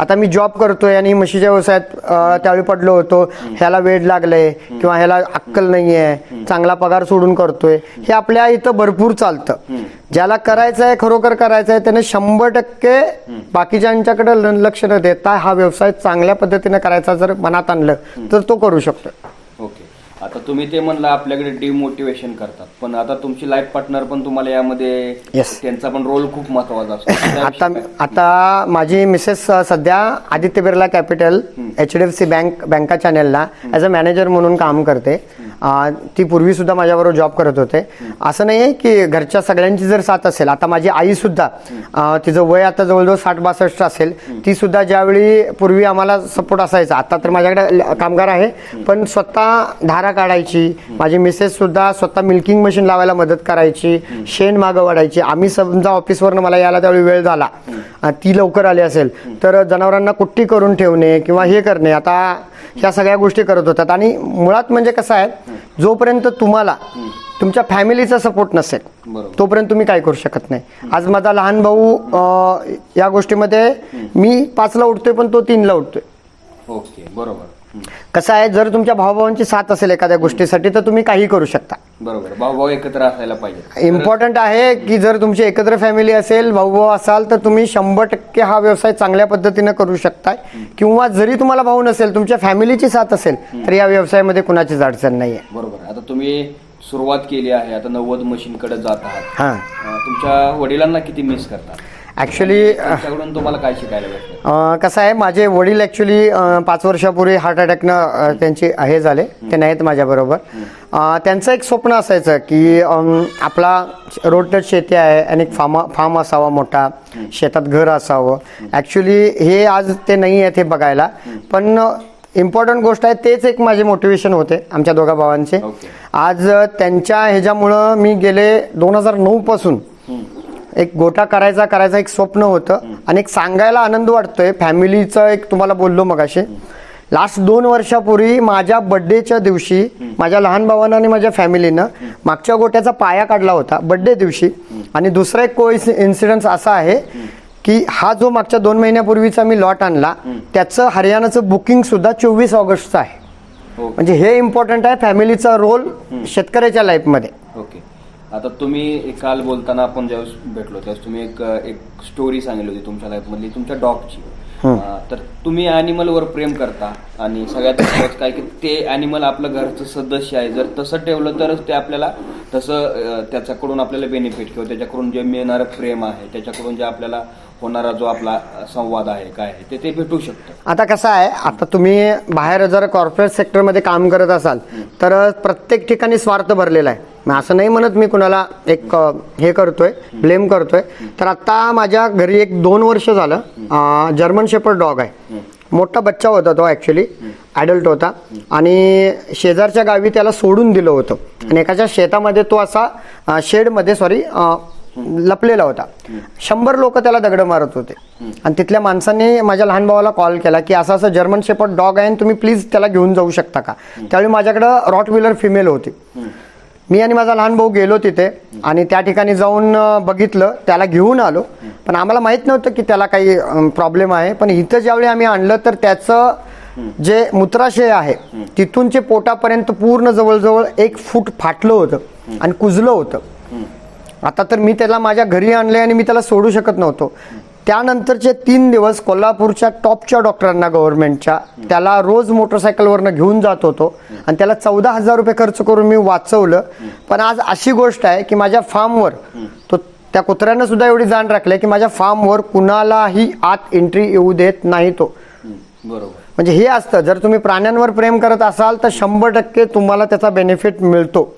आता मी जॉब करतोय आणि म्हशीच्या व्यवसायात त्यावेळी पडलो होतो. ह्याला वेळ लागलाय किंवा ह्याला अक्कल नाहीये. चांगला पगार सोडून करतोय. हे आपल्या इथं भरपूर चालतं. ज्याला करायचं आहे खरोखर करायचं आहे त्याने शंभर टक्के बाकीच्यांच्याकडे लक्ष न देता हा व्यवसाय चांगल्या पद्धतीने करायचा जर मनात आणलं तर तो करू शकतो. आता तुम्ही ते म्हणलं आपल्याकडे डिमोटिवेशन करतात. पण आता तुमची लाईफ पार्टनर पण तुम्हाला यामध्ये Yes. त्यांचा पण रोल खूप महत्त्वाचा असतो. त्याविषयी आता काय? आता माझी मिसेस सध्या Aditya Birla capital H D F C bank बँका चॅनेलला ॲज अ मॅनेजर म्हणून काम करते. ती पूर्वी सुद्धा माझ्याबरोबर जॉब करत होते. असं नाही आहे की घरच्या सगळ्यांची जर साथ असेल आता माझी आई सुद्धा तिचं वय आता जवळजवळ साठ बासष्ट असेल ती सुद्धा ज्यावेळी पूर्वी आम्हाला सपोर्ट असायचा आता तर माझ्याकडे ल- कामगार आहे पण स्वतः धारा काढायची माझी मिसेस सुद्धा स्वतः मिल्किंग मशीन लावायला मदत करायची शेण मागं वाढायची. आम्ही समजा ऑफिसवरनं मला यायला त्यावेळी वेळ झाला ती लवकर आली असेल तर जनावरांना कुट्टी करून ठेवणे किंवा हे करणे आता ह्या सगळ्या गोष्टी करत होतात. आणि मुळात म्हणजे कसं आहे जोपर्यंत तुम्हाला तुमच्या फॅमिलीचा सपोर्ट नसेल तोपर्यंत तुम्ही काय करू शकत नाही. आज माझा लहान भाऊ या गोष्टीमध्ये मी पाचला उठतोय पण तो तीनला उठतोय. ओके बरोबर. कसं आहे जर तुमच्या भावाभावांची साथ असेल एखाद्या गोष्टीसाठी तर तुम्ही काही करू शकता. बरोबर भाऊ भाऊ एकत्र असायला पाहिजे इम्पॉर्टंट आहे की जर तुमची एकत्र फॅमिली असेल भाऊ भाऊ असाल तर तुम्ही शंभर टक्के हा व्यवसाय चांगल्या पद्धतीने करू शकताय. किंवा जरी तुम्हाला भाऊ नसेल तुमच्या फॅमिलीची साथ असेल तर या व्यवसायामध्ये कुणाचीच अडचण नाही आहे बरोबर आता तुम्ही सुरुवात केली आहे आता नव्वद मशीन कडे जात आहात. हां. तुमच्या वडिलांना किती मिस करतात? ॲक्च्युली त्यांच्याकडून तुम्हाला काय शिकायला कसं आहे माझे वडील ॲक्च्युली पाच वर्षापूर्वी हार्ट अटॅकनं त्यांचे हे झाले. ते नाहीत माझ्याबरोबर. अ, त्यांचं एक स्वप्न असायचं की आपला रोड टच शेती आहे आणि एक फार्म फार्म असावा मोठा. शेतात घर असावं. ॲक्च्युली हे आज ते नाही आहेत हे बघायला. पण इम्पॉर्टंट गोष्ट आहे तेच एक माझे मोटिवेशन होते आमच्या दोघा भावांचे. ओके. आज त्यांच्या ह्याच्यामुळं मी गेले दोन हजार नऊ पासून. एक गोटा करायचा करायचा एक स्वप्न होतं आणि एक सांगायला आनंद वाटतोय. फॅमिलीचं एक तुम्हाला बोललो मगाशी. लास्ट दोन वर्षापूर्वी माझ्या बड्डेच्या दिवशी माझ्या लहान भावानं आणि माझ्या फॅमिलीनं मागच्या गोट्याचा पाया काढला होता बड्डे दिवशी. आणि दुसरा एक को इन्सिडन्स असा आहे की हा जो मागच्या दोन महिन्यापूर्वीचा मी लॉट आणला त्याचं हरियाणाचं बुकिंग सुद्धा चोवीस ऑगस्टचं आहे. ओके म्हणजे हे इम्पॉर्टंट आहे फॅमिलीचा रोल शेतकऱ्याच्या लाईफमध्ये आता तुम्ही काल बोलताना आपण ज्यावेळेस भेटलो त्यावेळेस तुम्ही एक एक स्टोरी सांगितली होती तुमच्या लाईफ मधली तुमच्या डॉगची तर तुम्ही अॅनिमलवर प्रेम करता आणि सगळ्यात महत्त्वाचं काय की ते अॅनिमल आपलं घरचं सदस्य आहे. जर तसं ठेवलं तरच ते आपल्याला तसं त्याच्याकडून आपल्याला बेनिफिट किंवा त्याच्याकडून जे मिळणारं प्रेम आहे त्याच्याकडून जे आपल्याला होणारा जो आपला संवाद आहे काय आहे ते ते भेटू शकतं. आता कसं आहे आता तुम्ही बाहेर जर कॉर्पोरेट सेक्टरमध्ये काम करत असाल तर प्रत्येक ठिकाणी स्वार्थ भरलेला आहे. मी असं नाही म्हणत मी कुणाला एक हे करतोय ब्लेम करतोय. तर आत्ता माझ्या घरी एक दोन वर्ष झालं जर्मन शेपर डॉग आहे. मोठा बच्चा होता तो ॲक्च्युली ॲडल्ट होता. आणि शेजारच्या गावी त्याला सोडून दिलं होतं. आणि एकाच्या शेतामध्ये तो असा शेडमध्ये सॉरी लपलेला होता. शंभर लोक त्याला दगड मारत होते. आणि तिथल्या माणसांनी माझ्या लहान भावाला कॉल केला की असं असं जर्मन शेपर्ड डॉग आहे आणि तुम्ही प्लीज त्याला घेऊन जाऊ शकता का? त्यावेळी माझ्याकडं रॉट व्हीलर फिमेल होती. मी आणि माझा लहान भाऊ गेलो तिथे आणि त्या ठिकाणी जाऊन बघितलं. त्याला घेऊन आलो. पण आम्हाला माहीत नव्हतं की त्याला काही प्रॉब्लेम आहे. पण इथं ज्यावेळी आम्ही आणलं तर त्याचं जे मूत्राशय आहे तिथूनचे पोटापर्यंत पूर्ण जवळजवळ एक फूट फाटलं होतं आणि कुजलं होतं. आता तर मी त्याला माझ्या घरी आणले आणि मी त्याला सोडू शकत नव्हतो. त्यानंतरचे तीन दिवस कोल्हापूरच्या टॉपच्या डॉक्टरांना गव्हर्नमेंटच्या. त्याला रोज मोटरसायकलवरनं घेऊन जात होतो. आणि त्याला चौदा हजार रुपये खर्च करून मी वाचवलं. पण आज अशी गोष्ट आहे की माझ्या फार्मवर तो त्या कुत्र्यानं सुद्धा एवढी जाण राखली की माझ्या फार्मवर कुणालाही आत एंट्री येऊ देत नाही तो. बरोबर. म्हणजे हे असतं जर तुम्ही प्राण्यांवर प्रेम करत असाल तर शंभर टक्के तुम्हाला त्याचा बेनिफिट मिळतो.